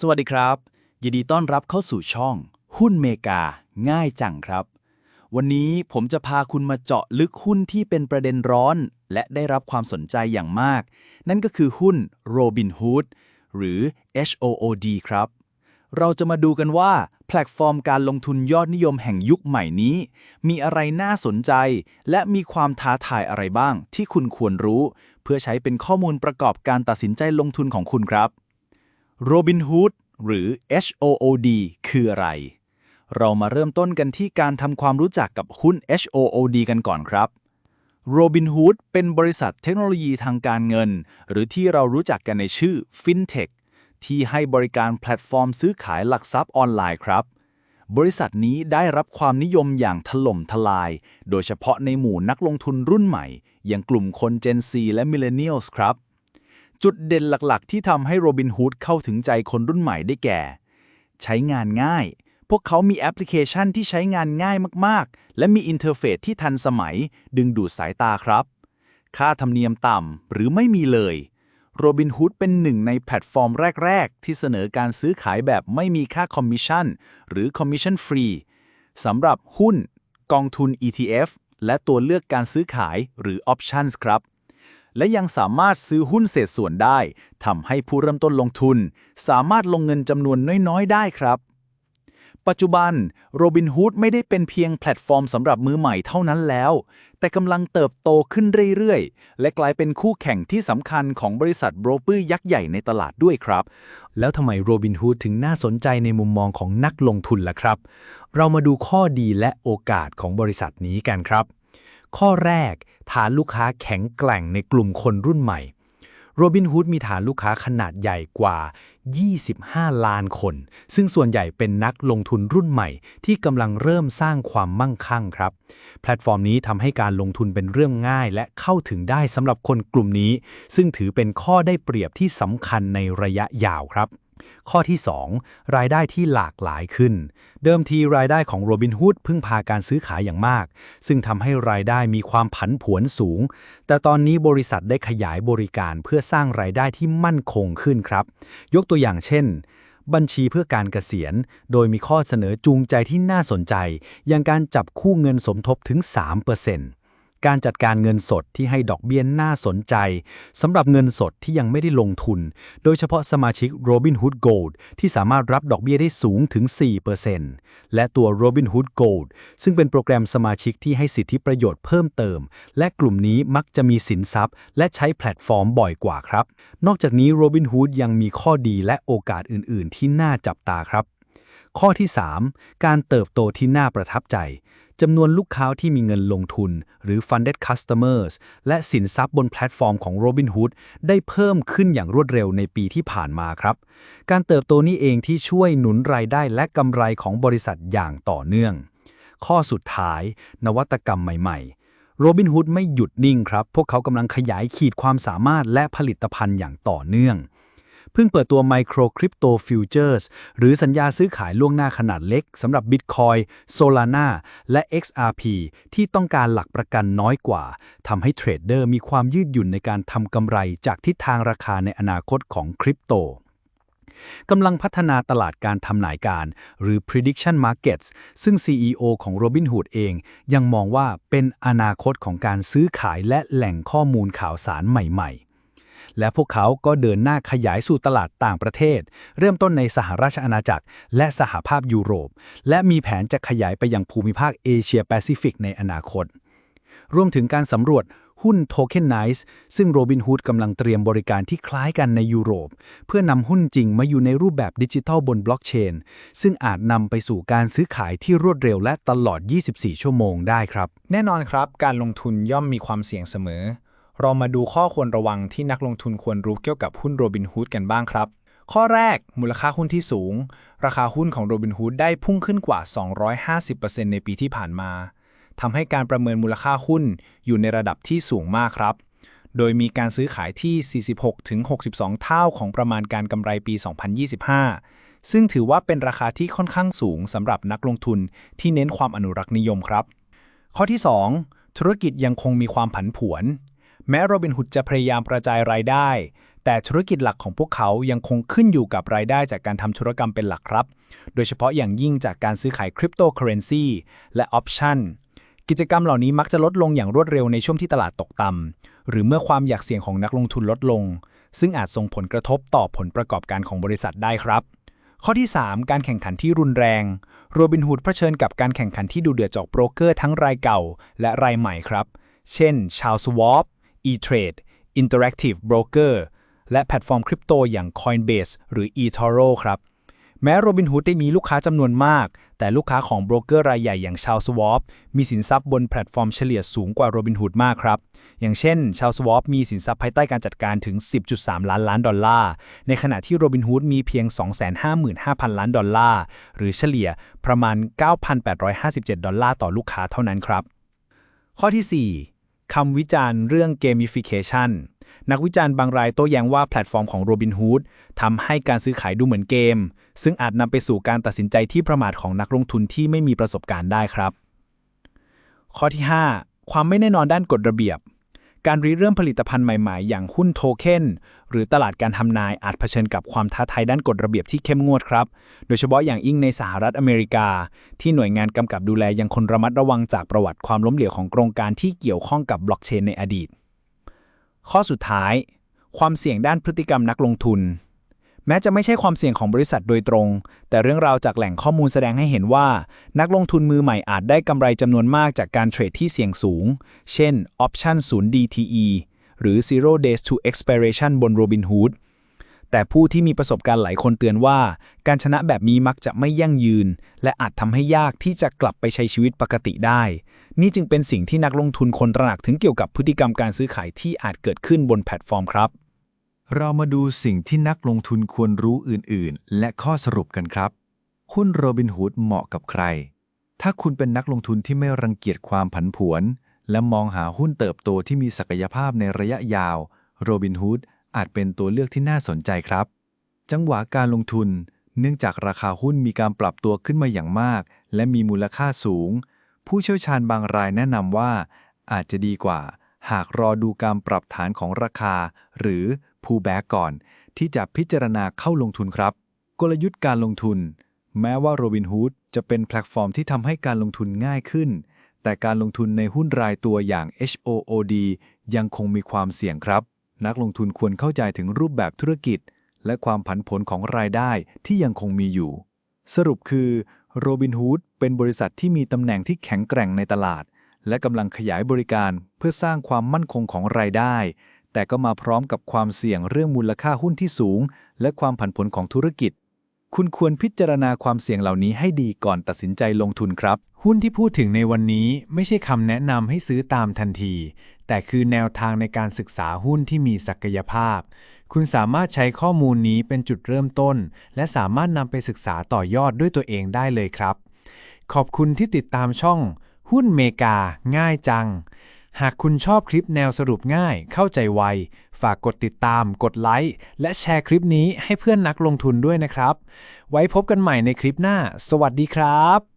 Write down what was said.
สวัสดีครับ ยินดีต้อนรับเข้าสู่ช่อง หุ้นเมกา ง่ายจังครับ วันนี้ผมจะพาคุณมาเจาะลึกหุ้นที่เป็นประเด็นร้อน และได้รับความสนใจอย่างมาก นั่นก็คือหุ้น Robinhood หรือ HOOD ครับ เราจะมาดูกันว่า แพลตฟอร์มการลงทุนยอดนิยมแห่งยุคใหม่นี้ มีอะไรน่าสนใจ และมีความท้าทายอะไรบ้างที่คุณควรรู้ เพื่อใช้เป็นข้อมูลประกอบการตัดสินใจลงทุนของคุณครับ Robinhood หรือ HOOD คืออะไร เรามาเริ่มต้นกันที่การทำความรู้จักกับหุ้น HOOD กันก่อนครับ Robinhood เป็นบริษัทเทคโนโลยีทางการเงิน หรือที่เรารู้จักกันในชื่อ FinTech ที่ให้บริการแพลตฟอร์มซื้อขายหลักทรัพย์ออนไลน์ครับ บริษัทนี้ได้รับความนิยมอย่างถล่มทลาย โดยเฉพาะในหมู่นักลงทุนรุ่นใหม่ อย่างกลุ่มคน Gen Z และ Millennials ครับ จุดเด่นหลักๆ ที่ทำให้ Robinhood เข้าถึงใจคนรุ่นใหม่ได้แก่ ใช้งานง่าย พวกเขามีแอปพลิเคชันที่ใช้งานง่ายมากๆ และมีอินเทอร์เฟซที่ทันสมัย ดึงดูดสายตาครับ ค่าธรรมเนียมต่ำหรือไม่มีเลย Robinhood เป็นหนึ่งในแพลตฟอร์มแรก ๆ ที่เสนอการซื้อขายแบบไม่มีค่าคอมมิชชั่นหรือคอมมิชชั่นฟรีสำหรับหุ้น กองทุน ETF และตัวเลือกการซื้อขายหรือ Options ครับ และยังสามารถซื้อหุ้นเศษส่วนได้ทำให้ผู้เริ่มต้นลงทุน สามารถลงเงินจำนวนน้อยๆ ได้ครับ ปัจจุบัน Robinhood ไม่ได้เป็นเพียงแพลตฟอร์มสำหรับมือใหม่เท่านั้นแล้ว แต่กำลังเติบโตขึ้นเรื่อยๆ และกลายเป็นคู่แข่งที่สำคัญของบริษัทโบรกเกอร์ยักษ์ใหญ่ในตลาดด้วยครับ แล้วทำไมโรบินฮูดถึงน่าสนใจในมุมมองของนักลงทุนล่ะครับ เรามาดูข้อดีและโอกาสของบริษัทนี้กันครับ ข้อแรก ฐานลูกค้าแข็งแกร่งในกลุ่มคนรุ่นใหม่โรบินฮูดมีฐานลูกค้าขนาดใหญ่กว่า 25 ล้านคน ซึ่งส่วนใหญ่เป็นนักลงทุนรุ่นใหม่ ที่กำลังเริ่มสร้างความมั่งคั่งครับ แพลตฟอร์มนี้ทำให้การลงทุนเป็นเรื่องง่ายและเข้าถึงได้สำหรับคนกลุ่มนี้ ซึ่งถือเป็นข้อได้เปรียบที่สำคัญในระยะยาวครับ ข้อที่ 2 รายได้ที่หลากหลายขึ้น เดิมทีรายได้ของ Robinhood พึ่งพาการซื้อขายอย่างมาก ซึ่งทำให้รายได้มีความผันผวนสูง แต่ตอนนี้บริษัทได้ขยายบริการเพื่อสร้างรายได้ที่มั่นคงขึ้นครับ ยกตัวอย่างเช่นบัญชีเพื่อการเกษียณ โดยมีข้อเสนอจูงใจที่น่าสนใจ อย่างการจับคู่เงินสมทบถึง 3% การจัดการเงินสดที่ให้ดอกเบี้ยน่าสนใจสำหรับเงินสดที่ยังไม่ได้ลงทุน โดยเฉพาะสมาชิก Robinhood Gold ที่สามารถรับดอกเบี้ยได้สูงถึง 4%และตัว Robinhood Gold ซึ่งเป็นโปรแกรมสมาชิกที่ให้สิทธิประโยชน์เพิ่มเติม และกลุ่มนี้มักจะมีสินทรัพย์ และใช้แพลตฟอร์มบ่อยกว่าครับ นอกจากนี้ Robinhood ยังมีข้อดีและโอกาสอื่น ๆ ที่น่าจับตาครับ ข้อที่ 3 การเติบโตที่น่าประทับใจ จำนวนลูกค้าที่มีเงินลงทุน หรือ funded customers และสินทรัพย์บนแพลตฟอร์มของ Robinhood ได้เพิ่มขึ้นอย่างรวดเร็วในปีที่ผ่านมาครับ การเติบโตนี้เองที่ช่วยหนุนรายได้และกำไรของบริษัทอย่างต่อเนื่อง ข้อสุดท้าย นวัตกรรมใหม่ๆ Robinhood ไม่หยุดนิ่งครับ พวกเขากำลังขยายขีดความสามารถและผลิตภัณฑ์อย่างต่อเนื่อง เพิ่งเปิดตัว Micro Crypto Futures หรือสัญญาซื้อขายล่วงหน้าขนาดเล็กสำหรับ Bitcoin Solana และ XRP ที่ต้องการหลักประกันน้อยกว่าทำให้เทรดเดอร์มีความยืดหยุ่นในการทำกำไรจากทิศทางราคาในอนาคตของคริปโตกำลังพัฒนาตลาดการทำนายการ หรือ prediction markets ซึ่ง CEO ของ Robinhood เอง ยังมองว่าเป็นอนาคตของการซื้อขายและแหล่งข้อมูลข่าวสารใหม่ๆ และพวกเขาก็เดินหน้าขยายสู่ตลาดต่างประเทศ เริ่มต้นในสหราชอาณาจักร และสหภาพยุโรป และมีแผนจะขยายไปยังภูมิภาคเอเชียแปซิฟิกในอนาคต รวมถึงการสำรวจหุ้น Tokenize ซึ่ง Robinhood กำลังเตรียมบริการที่คล้ายกันในยุโรป เพื่อนำหุ้นจริงมาอยู่ในรูปแบบดิจิทัลบนบล็อกเชน ซึ่งอาจนำไปสู่การซื้อขายที่รวดเร็วและตลอด 24 ชั่วโมงได้ครับ แน่นอนครับ การลงทุนย่อมมีความเสี่ยงเสมอ เรามาดูข้อควรระวังที่นักลงทุนควรรู้เกี่ยวกับหุ้นโรบินฮูดกันบ้างครับ ข้อแรก มูลค่าหุ้นที่สูง ราคาหุ้นของโรบินฮูดได้พุ่งขึ้นกว่า 250%ในปีที่ผ่านมาทำให้การประเมินมูลค่าหุ้นอยู่ในระดับที่สูงมากครับ โดยมีการซื้อขายที่ 46-62 เท่าของประมาณการกำไรปี 2025 ซึ่งถือว่าเป็นราคาที่ค่อนข้างสูงสำหรับนักลงทุนที่เน้นความอนุรักษ์นิยมครับ ข้อที่ 2 ธุรกิจยังคงมีความผันผวน แม้โรบินฮุดจะพยายามกระจายรายได้ แต่ธุรกิจหลักของพวกเขายังคงขึ้นอยู่กับรายได้จากการทำธุรกรรมเป็นหลักครับ โดยเฉพาะอย่างยิ่งจากการซื้อขายคริปโตเคอเรนซีและออปชันกิจกรรมเหล่านี้มักจะลดลงอย่างรวดเร็วในช่วงที่ตลาดตกต่ำหรือเมื่อความอยากเสี่ยงของนักลงทุนลดลง ซึ่งอาจส่งผลกระทบต่อผลประกอบการของบริษัทได้ครับ ข้อที่ 3 การแข่งขันที่รุนแรงโรบินฮูดเผชิญกับการแข่งขันที่ดูเดือดจากโบรกเกอร์ทั้งรายเก่าและรายใหม่ครับ เช่น ชาว Swap E-Trade Interactive Broker และแพลตฟอร์มคริปโตอย่าง Coinbase หรือ eToro ครับ แม้ Robinhood ได้มีลูกค้าจำนวนมาก แต่ลูกค้าของโบรกเกอร์รายใหญ่อย่างชาว Swap มีสินทรัพย์บนแพลตฟอร์มเฉลี่ยสูงกว่า Robinhood มากครับ อย่างเช่นชาว Swap มีสินทรัพย์ภายใต้การจัดการถึง 10.3 ล้านล้านดอลลาร์ ในขณะที่ Robinhood มีเพียง 255,000 ล้านดอลลาร์ หรือเฉลี่ยประมาณ 9,857 ดอลลาร์ต่อลูกค้าเท่านั้นครับ ข้อที่ 4 คำวิจารณ์เรื่อง gamification นักวิจารณ์บางรายโต้แย้งว่าแพลตฟอร์มของ Robinhood ทำให้การซื้อขายดูเหมือนเกม ซึ่งอาจนำไปสู่การตัดสินใจที่ประมาทของนักลงทุนที่ไม่มีประสบการณ์ได้ครับ ข้อที่ 5 ความไม่แน่นอนด้านกฎระเบียบ การริเริ่มผลิตภัณฑ์ใหม่ๆ อย่างหุ้นโทเค็นหรือตลาดการทำนายอาจเผชิญกับความท้าทายด้านกฎระเบียบที่เข้มงวดครับ โดยเฉพาะอย่างยิ่งในสหรัฐอเมริกา ที่หน่วยงานกำกับดูแลยังคงระมัดระวังจากประวัติความล้มเหลวของโครงการที่เกี่ยวข้องกับบล็อกเชนในอดีต ข้อสุดท้าย ความเสี่ยงด้านพฤติกรรมนักลงทุน แม้จะไม่ใช่ความเสี่ยงของบริษัทโดยตรง แต่เรื่องราวจากแหล่งข้อมูลแสดงให้เห็นว่า นักลงทุนมือใหม่อาจได้กำไรจำนวนมากจากการเทรดที่เสี่ยงสูง เช่น Option 0 DTE หรือ Zero Days to Expiration บน Robinhood แต่ผู้ที่มีประสบการณ์หลายคนเตือนว่า การชนะแบบนี้มักจะไม่ยั่งยืน และอาจทำให้ยากที่จะกลับไปใช้ชีวิตปกติได้ นี่จึงเป็นสิ่งที่นักลงทุนคนตระหนักถึงเกี่ยวกับพฤติกรรมการซื้อขายที่อาจเกิดขึ้นบนแพลตฟอร์มครับ เรามาดูสิ่งที่นักลงทุนควรรู้อื่นๆ และข้อสรุปกันครับ หุ้นโรบินฮูดเหมาะกับใคร ถ้าคุณเป็นนักลงทุนที่ไม่รังเกียจความผันผวน และมองหาหุ้นเติบโตที่มีศักยภาพในระยะยาวโรบินฮูดอาจเป็นตัวเลือกที่น่าสนใจครับ จังหวะการลงทุน เนื่องจากราคาหุ้นมีการปรับตัวขึ้นมาอย่างมาก และมีมูลค่าสูง ผู้เชี่ยวชาญบางรายแนะนำว่า อาจจะดีกว่า หากรอดูการปรับฐานของราคา หรือ pullback ก่อน ที่จะพิจารณาเข้าลงทุนครับ กลยุทธ์การลงทุน แม้ว่า Robinhood จะเป็นแพลตฟอร์มที่ทำให้การลงทุนง่ายขึ้น แต่การลงทุนในหุ้นรายตัวอย่าง HOOD ยังคงมีความเสี่ยงครับ นักลงทุนควรเข้าใจถึงรูปแบบธุรกิจ และความผันผวนของรายได้ที่ยังคงมีอยู่ สรุปคือ Robinhood เป็นบริษัทที่มีตำแหน่งที่แข็งแกร่งในตลาด และกำลังขยายบริการเพื่อสร้างความมั่นคงของรายได้ แต่ก็มาพร้อมกับความเสี่ยงเรื่องมูลค่าหุ้นที่สูง และความผันผวนของธุรกิจ คุณควรพิจารณาความเสี่ยงเหล่านี้ให้ดีก่อนตัดสินใจลงทุนครับ หุ้นที่พูดถึงในวันนี้ไม่ใช่คำแนะนำให้ซื้อตามทันที แต่คือแนวทางในการศึกษาหุ้นที่มีศักยภาพ คุณสามารถใช้ข้อมูลนี้เป็นจุดเริ่มต้น และสามารถนำไปศึกษาต่อยอดด้วยตัวเองได้เลยครับ ขอบคุณที่ติดตามช่อง หุ้นเมกา ง่ายจัง หากคุณชอบคลิปแนวสรุปง่าย เข้าใจไว ฝากกดติดตาม กดไลค์ และแชร์คลิปนี้ให้เพื่อนนักลงทุนด้วยนะครับ ไว้พบกันใหม่ในคลิปหน้า สวัสดีครับ